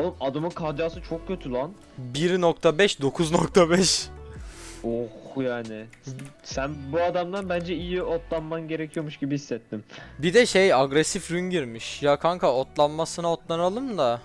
Oğlum adamın KDA'sı çok kötü lan. 1.5 9.5. Oh yani. Sen bu adamdan bence iyi otlanman gerekiyormuş gibi hissettim. Bir de şey agresif rün girmiş. Ya kanka otlanmasına otlanalım da.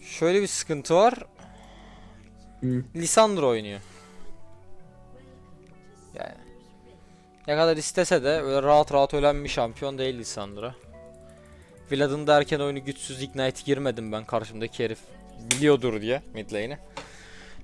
Şöyle bir sıkıntı var. Lisandro oynuyor. Yani. Ne kadar istese de öyle rahat rahat ölen bir şampiyon değil Lisandro. Vlad'ın da erken oyunu güçsüz ignite girmedim ben karşımdaki herif biliyordur diye mid lane'i.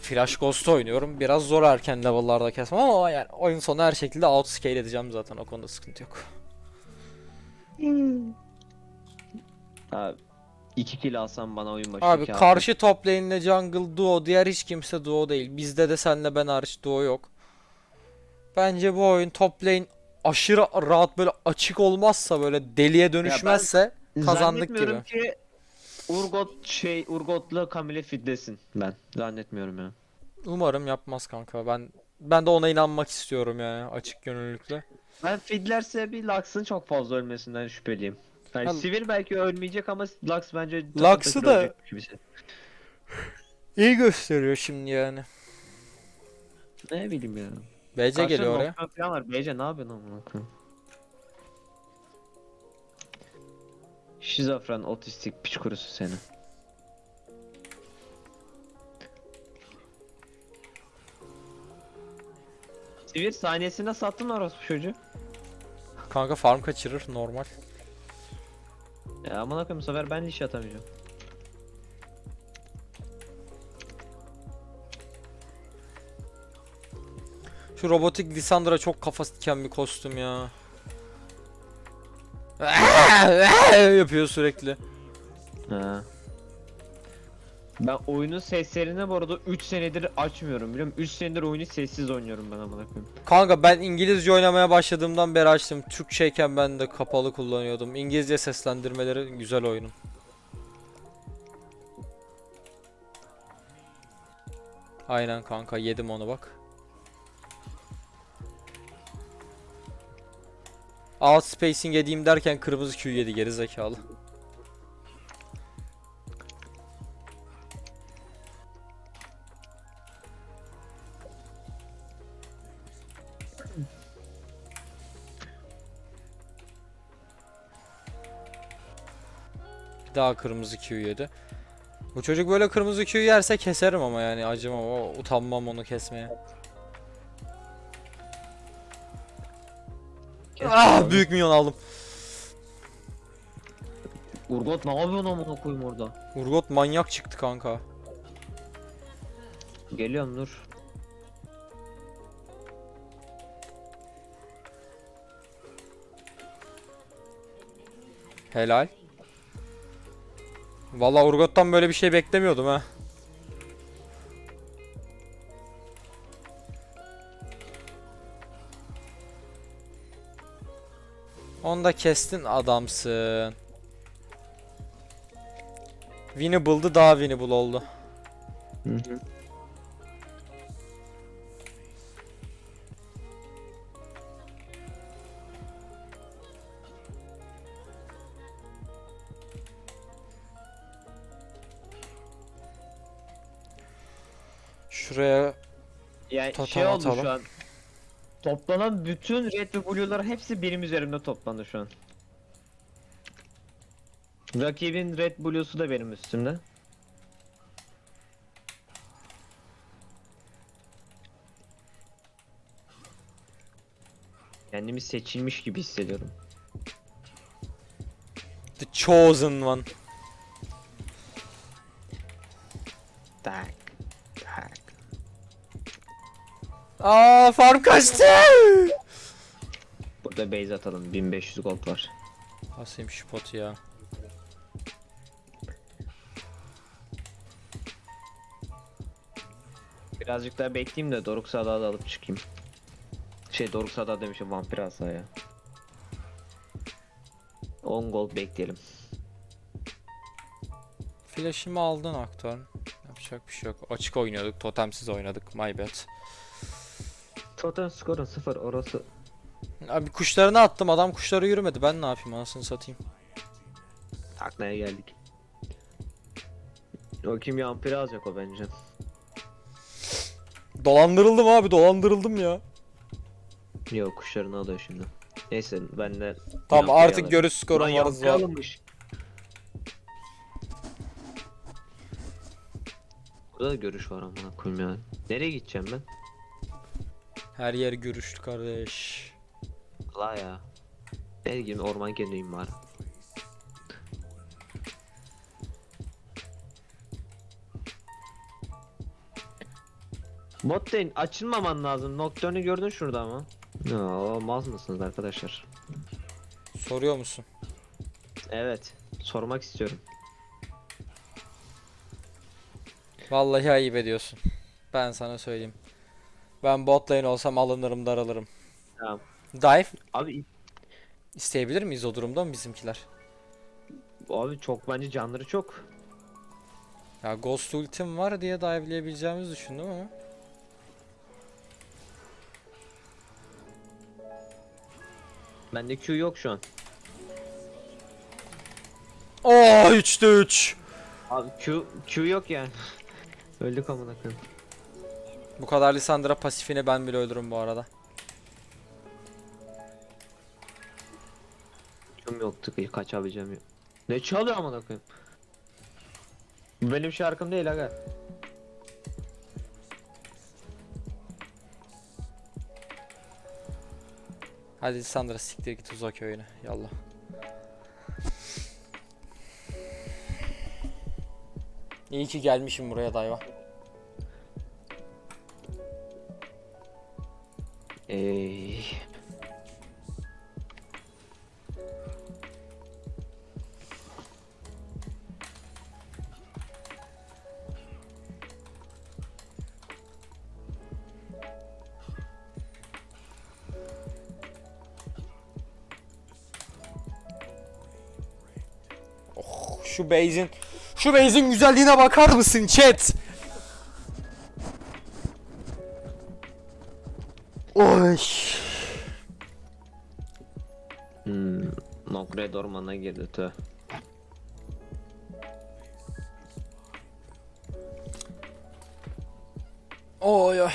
Flash Ghost oynuyorum. Biraz zor erken level'larda kesmem ama yani oyun sonu her şekilde outscale edeceğim zaten o konuda sıkıntı yok. Abi 2 kill alsam bana oyun başı Abi karşı top lane'le jungle duo diğer hiç kimse duo değil. Bizde de senle ben hariç duo yok. Bence bu oyun top lane aşırı rahat böyle açık olmazsa böyle deliye dönüşmezse kazandık Zannetmiyorum gibi. ki Urgot şey Urgot'la Camille fitlesin ben. Zannetmiyorum ya. Umarım yapmaz kanka. Ben ben de ona inanmak istiyorum yani açık gönüllülükle. Ben fidlerse bir Lux'ın çok fazla ölmesinden şüpheliyim. Yani Ha- Sivir belki ölmeyecek ama Lux bence Lux'ı da- ölecek gibisi. İyi gösteriyor şimdi yani. Ne bileyim ya. BC Karşıda geliyor oraya. falan var. BC ne yapıyorsun amına koyayım? Şizofren, otistik, piç kurusu seni. Sivir saniyesine sattın orospu çocuğu. Kanka farm kaçırır normal. Ya aman koyayım bu sefer ben de iş atamayacağım. Şu robotik Lissandra çok kafa diken bir kostüm ya. Yapıyor sürekli. Ha. Ben oyunun seslerini bu arada 3 senedir açmıyorum biliyor musun? 3 senedir oyunu sessiz oynuyorum ben amına koyayım. Kanka ben İngilizce oynamaya başladığımdan beri açtım. Türkçeyken ben de kapalı kullanıyordum. İngilizce seslendirmeleri güzel oyunun. Aynen kanka yedim onu bak. Out spacing edeyim derken kırmızı Q yedi geri zekalı. Daha kırmızı Q yedi. Bu çocuk böyle kırmızı Q yerse keserim ama yani acımam o utanmam onu kesmeye. Ah büyük minyon aldım. Urgot ne yapıyorsun amına koyayım orada? Urgot manyak çıktı kanka. Geliyorum dur. Helal. Valla Urgot'tan böyle bir şey beklemiyordum ha. Onu da kestin adamsın. Winnable'dı daha winnable oldu. Hı hı. Şuraya Yani Totem şey oldu atalım. şu an. Toplanan bütün red ve blue'lar hepsi benim üzerimde toplandı şu an. Rakibin red blue'su da benim üstümde. Kendimi seçilmiş gibi hissediyorum. The Chosen One. Aa farm kaçtı. Burada base atalım. 1500 gold var. Hasayım şu potu ya. Birazcık daha bekleyeyim de Doruk Sada da alıp çıkayım. Şey Doruk Sada demişim vampir asa ya. 10 gold bekleyelim. Flash'ımı aldın Aktan. Yapacak bir şey yok. Açık oynuyorduk. Totemsiz oynadık. My bad. Totem skorun 0 orası. Abi kuşlarını attım. Adam kuşları yürümedi. Ben ne yapayım anasını satayım. Taklaya geldik. O kim yampiri alacak o bence. Dolandırıldım abi dolandırıldım ya. Yok kuşlarını alıyor şimdi. Neyse ben de Tamam yampiri artık alırım. görüş skorum Ulan varız yampiri var. alınmış. Burada da görüş var amına koyayım ya. Nereye gideceğim ben? Her yer görüştü kardeş. La ya. Ne gibi orman kendiyim var. Bot lane açılmaman lazım. Nocturne'ü gördün şurada ama. Ya olmaz mısınız arkadaşlar? Soruyor musun? Evet. Sormak istiyorum. Vallahi ayıp ediyorsun. Ben sana söyleyeyim. Ben bot lane olsam alınırım daralırım. Tamam. Dive Abi isteyebilir miyiz o durumda mı bizimkiler? abi çok bence canları çok. Ya Ghost ultim var diye dive'leyebileceğimizi düşündüm ama. Bende Q yok şu an. Oo 3'te 3. Abi Q Q yok yani. Öldük amına koyayım. Bu kadar Lissandra pasifini ben bile öldürürüm bu arada. Q'm yoktu ki kaçabileceğim yok. Ne çalıyor amına koyayım? Bu benim şarkım değil aga. Hadi Lissandra siktir git uzak köyüne. Yallah. İyi ki gelmişim buraya dayva. Ey. Şu base'in şu base'in güzelliğine bakar mısın chat? Oy. Hmm. Nokred ormana girdi tüh. Oy oy.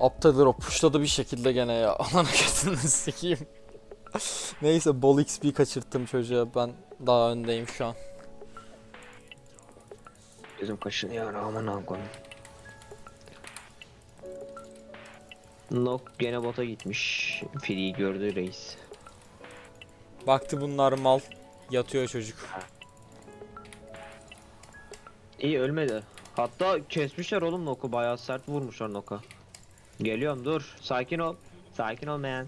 Aptaldır o puşladı bir şekilde gene ya. Ananı götünü sikeyim. Neyse bol XP kaçırttım çocuğa ben daha öndeyim şu an. Gözüm kaşınıyor aman koyayım. Nok gene bota gitmiş. Free'yi gördü reis. Baktı bunlar mal. Yatıyor çocuk. İyi ölmedi. Hatta kesmişler oğlum Nok'u bayağı sert vurmuşlar Nok'a. Geliyorum dur. Sakin ol. Sakin ol man.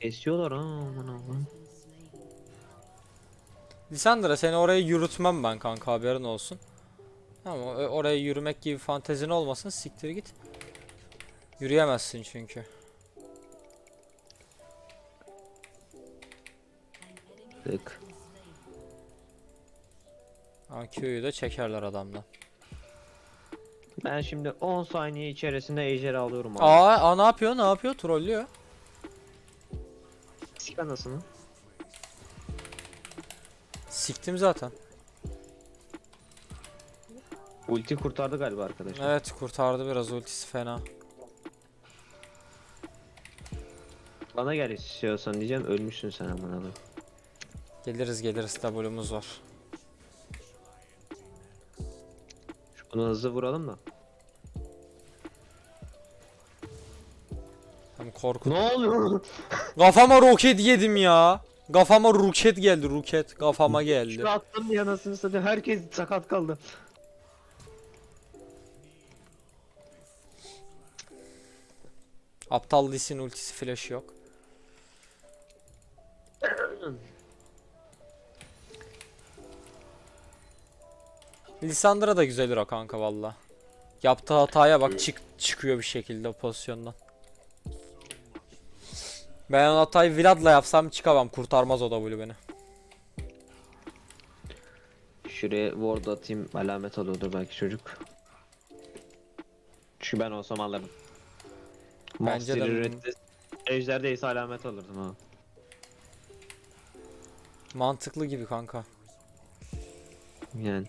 Kesiyorlar ha aman aman. Lisandra seni oraya yürütmem ben kanka haberin olsun. Ama o- oraya yürümek gibi fantezin olmasın siktir git. Yürüyemezsin çünkü. Tık. AQ'yu da çekerler adamdan. Ben şimdi 10 saniye içerisinde ejder alıyorum abi. Aa, aa ne yapıyor ne yapıyor trollüyor. Sik anasını. Siktim zaten. Ulti kurtardı galiba arkadaşlar. Evet kurtardı biraz ultisi fena. Bana gel istiyorsan diyeceğim ölmüşsün sen aman abi. Geliriz geliriz W'muz var. Bunu hızlı vuralım da. Hem korkut. Ne oluyor? Kafama roket yedim ya. Kafama roket geldi roket. Kafama geldi. Şu attım diye anasını satayım herkes sakat kaldı. Aptal Lis'in ultisi flash yok. Lisandra da güzel o kanka valla. Yaptığı hataya bak çık çıkıyor bir şekilde o pozisyondan. Ben o hatayı Vlad'la yapsam çıkamam kurtarmaz o W beni. Şuraya ward atayım alamet alıyordur belki çocuk. Ç Şu ben olsam alırım. Bence de- üretti. Ejder'de ise alamet alırdım ha. Mantıklı gibi kanka. Yani.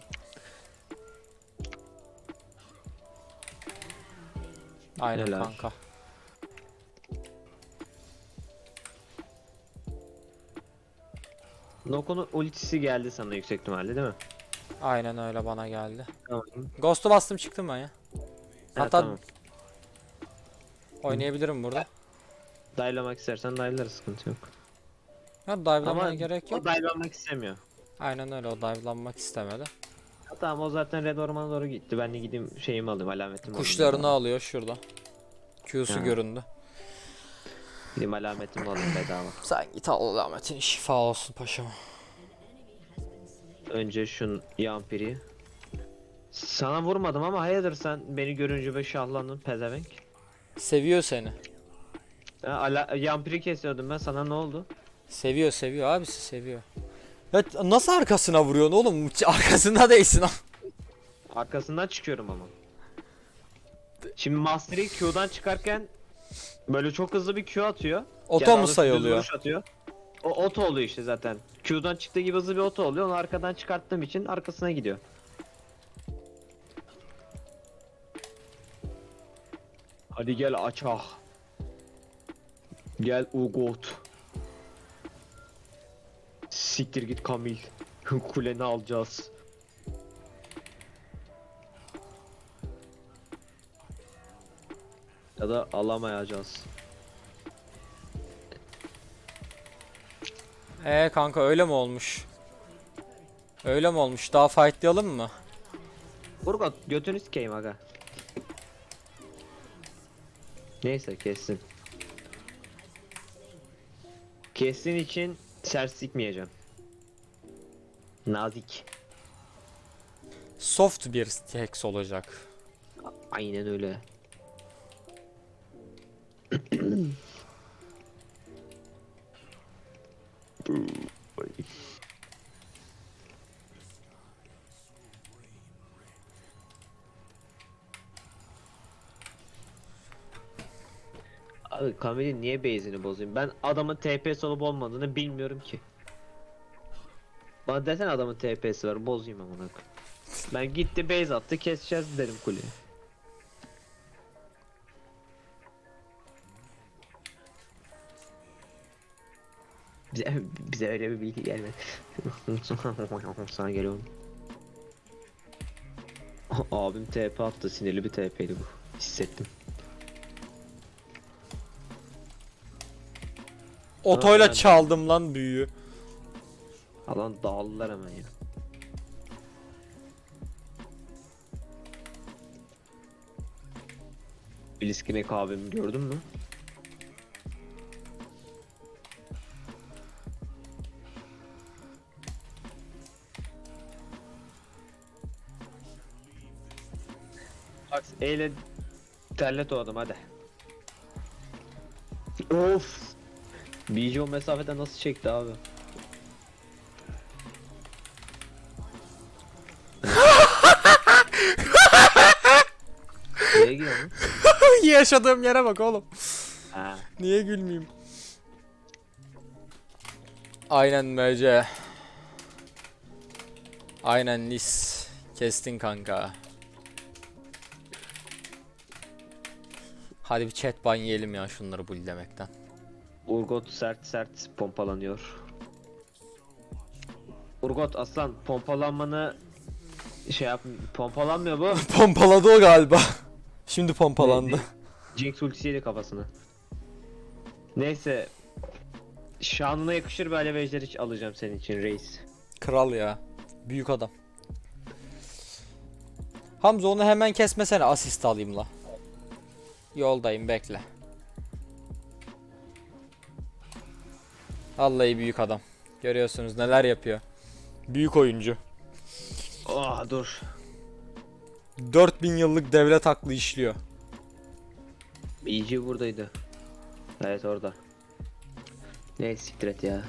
Aynen Helal. kanka. Noko'nun ultisi geldi sana yüksek ihtimalle değil mi? Aynen öyle bana geldi. Tamam. Ghost'u bastım çıktım ben ya. Ha, Hatta tamam. oynayabilirim burada. Dive'lamak istersen dive'larız sıkıntı yok. Ya dive'lamaya Ama gerek yok. O dive'lamak istemiyor. Aynen öyle o dive'lanmak istemedi. Ha, tamam o zaten Red Orman'a doğru gitti. Ben de gideyim şeyimi alayım alametimi alayım. Kuşlarını alıyor şurada. Q'su göründü. Gideyim alametimi alayım bedava. Sen git al Ahmet'in şifa olsun paşam. Önce şun Yampiri. Sana vurmadım ama hayırdır sen beni görünce be şahlandın pezevenk. Seviyor seni. Ha, ala, Yampiri kesiyordum ben sana ne oldu? Seviyor seviyor abisi seviyor. Ya nasıl arkasına vuruyorsun oğlum? Arkasında değilsin. Arkasından çıkıyorum ama. Şimdi Mastery Q'dan çıkarken böyle çok hızlı bir Q atıyor. Oto mu düz sayılıyor? vuruş atıyor. O oto oluyor işte zaten. Q'dan çıktığı gibi hızlı bir oto oluyor. Onu arkadan çıkarttığım için arkasına gidiyor. Hadi gel açah. Gel Ugot. Siktir git Kamil. Kuleni alacağız. Ya da alamayacağız. Ee kanka öyle mi olmuş? Öyle mi olmuş? Daha fightlayalım mı? Urgot götünü sikeyim aga. Neyse kessin. Kessin için sert sikmeyeceğim. Nazik. Soft bir hex olacak. Aynen öyle. Abi niye base'ini bozayım? Ben adamın TPS olup olmadığını bilmiyorum ki. Bana desene adamın TP'si var bozayım amına. Ben gitti base attı keseceğiz derim kuleyi. Bize, bize öyle bir bilgi gelmedi. Sana geliyorum. Abim TP attı sinirli bir TP'ydi bu. Hissettim. Otoyla çaldım lan büyüyü. Alan dağıldılar hemen ya. Blitzkrieg abimi gördün mü? Bak eyle terlet o adam hadi. Of. BJ o mesafeden nasıl çekti abi? Nereye gidiyorsun? Yaşadığım yere bak oğlum. Ha. Niye gülmeyeyim? Aynen MC. Aynen Nis. Kestin kanka. Hadi bir chat ban yiyelim ya şunları bullemekten. Urgot sert sert pompalanıyor. Urgot aslan pompalanmanı şey yap pompalanmıyor bu. Pompaladı o galiba. Şimdi pompalandı. Jinx ultisiyle kafasına. Neyse. Şanına yakışır bir alev ejderi alacağım senin için reis. Kral ya. Büyük adam. Hamza onu hemen kesmesene asist alayım la. Yoldayım bekle. Vallahi büyük adam. Görüyorsunuz neler yapıyor. Büyük oyuncu. Ah dur. 4000 yıllık devlet aklı işliyor. EG buradaydı. Evet orada. Neyse siktir et ya.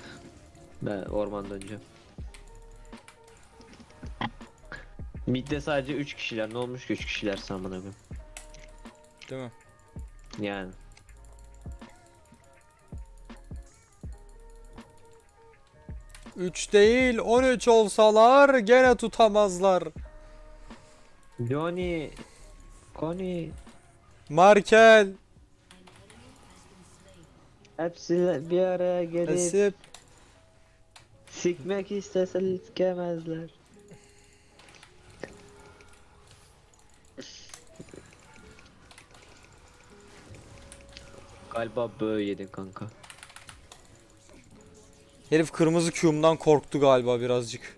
Ben ormanda döneceğim. Mid'de sadece 3 kişiler. Ne olmuş ki 3 kişiler sen bana koyayım. Değil mi? Yani. Üç değil 13 olsalar gene tutamazlar. Johnny. Connie. Markel. Hepsi bir araya gelip Nasip. sikmek istese sikemezler. Galiba böyle yedin kanka. Herif kırmızı Q'umdan korktu galiba birazcık.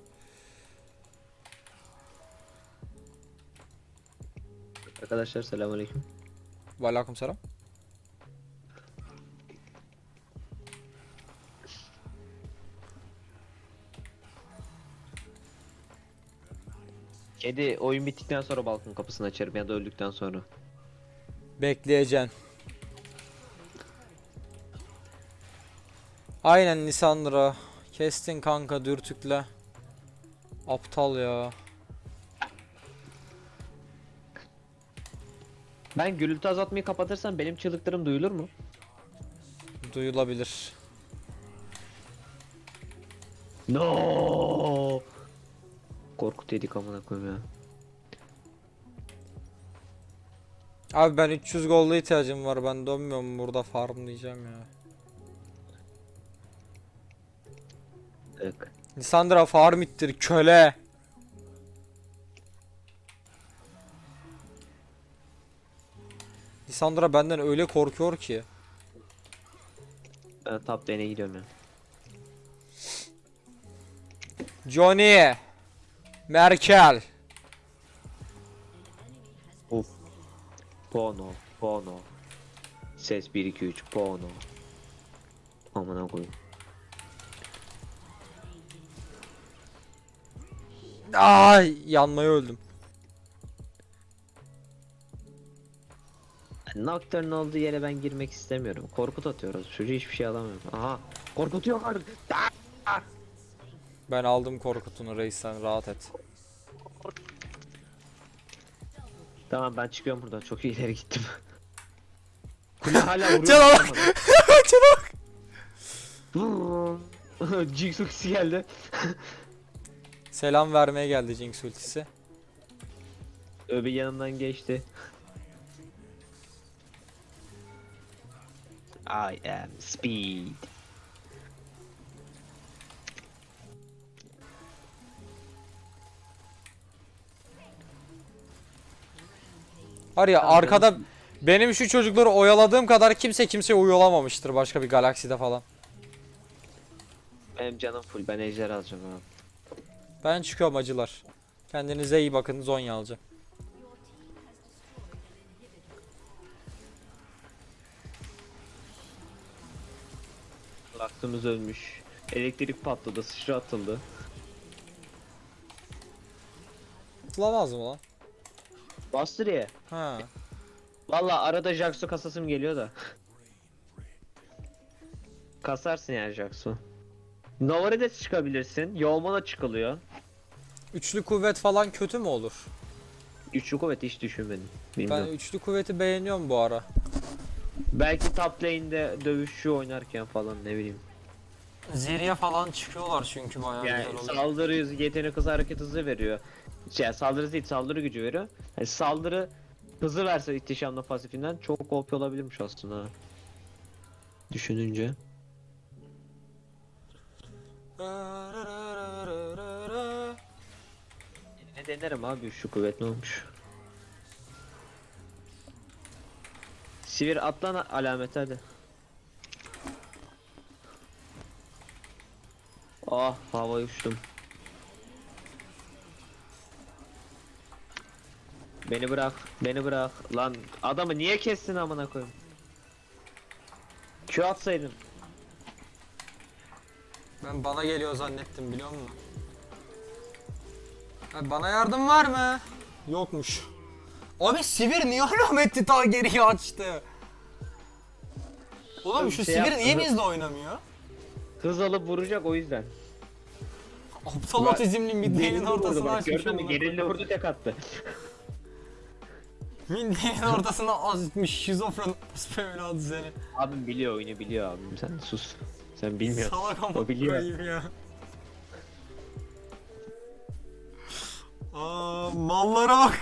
Arkadaşlar selamünaleyküm. Aleyküm selam. Kedi oyun bittikten sonra balkon kapısını açarım ya da öldükten sonra. Bekleyeceksin. Aynen Lisandra. Kestin kanka dürtükle. Aptal ya. Ben gürültü azaltmayı kapatırsam benim çığlıklarım duyulur mu? Duyulabilir. No. Korkut yedik amına koyayım ya. Abi ben 300 golda ihtiyacım var. Ben dönmüyorum burada farm diyeceğim ya. Tık. Lisandra farm ittir köle. Lisandra benden öyle korkuyor ki. Ben top lane'e gidiyorum ya. Johnny. Merkel. Of. Pono. Pono. Ses 1 2 3 Pono. Amına koyayım. Ay yanmaya öldüm. Nocturne olduğu yere ben girmek istemiyorum. Korkut atıyoruz. Çocuğu hiçbir şey alamıyorum. Aha. Korkutuyor var. Ben aldım korkutunu reis sen rahat et. Tamam ben çıkıyorum buradan. Çok iyi ileri gittim. Kule hala vuruyor. Cana bak. bak. Jinx ultisi geldi. Selam vermeye geldi Jinx ultisi. Öbür yanımdan geçti. I am speed. Var ya arkada benim şu çocukları oyaladığım kadar kimse kimseye oyalamamıştır başka bir galakside falan. Benim canım full. Ben ejder alacağım abi. Ben çıkıyorum acılar. Kendinize iyi bakın Zonya alacağım. Laktımız ölmüş. Elektrik patladı. Sıçra atıldı. Tutamaz mı lan? Bastır ya. Ha. Valla arada Jaxo kasasım geliyor da. Kasarsın yani Jaxo. Novare'de çıkabilirsin. Yolmana çıkılıyor. Üçlü kuvvet falan kötü mü olur? Üçlü kuvvet hiç düşünmedim. Ben Bilmiyorum. üçlü kuvveti beğeniyorum bu ara. Belki top lane'de dövüşçü oynarken falan ne bileyim. Zeriye falan çıkıyorlar çünkü bayağı Yani saldırı hızı, yetenek hızı, hareket hızı veriyor. Şey, saldırı değil, saldırı gücü veriyor. Yani saldırı hızı verse ihtişamla pasifinden çok OP olabilirmiş aslında. Düşününce. Ne denerim abi şu kuvvet ne olmuş? Sivir atlan alamet hadi. Ah hava uçtum. Beni bırak, beni bırak. Lan adamı niye kestin amına koyayım? Q atsaydın. Ben bana geliyor zannettim biliyor musun? Ha, bana yardım var mı? Yokmuş. Abi Sivir niye alametli ta geriye açtı? Oğlum şu şey Sivir yaptı, niye bizle oynamıyor? Hız alıp vuracak o yüzden. Aptal Ben- otizmli vurdu ortasına bak, açmış. Gördün mü? amına koyayım. vurdu tek attı. Midlane'in ortasına azmış şizofren orospu evladı seni. Abim biliyor oyunu biliyor abim sen sus. Sen bilmiyorsun. Salak ama O biliyor. koyayım ya. Aa, mallara bak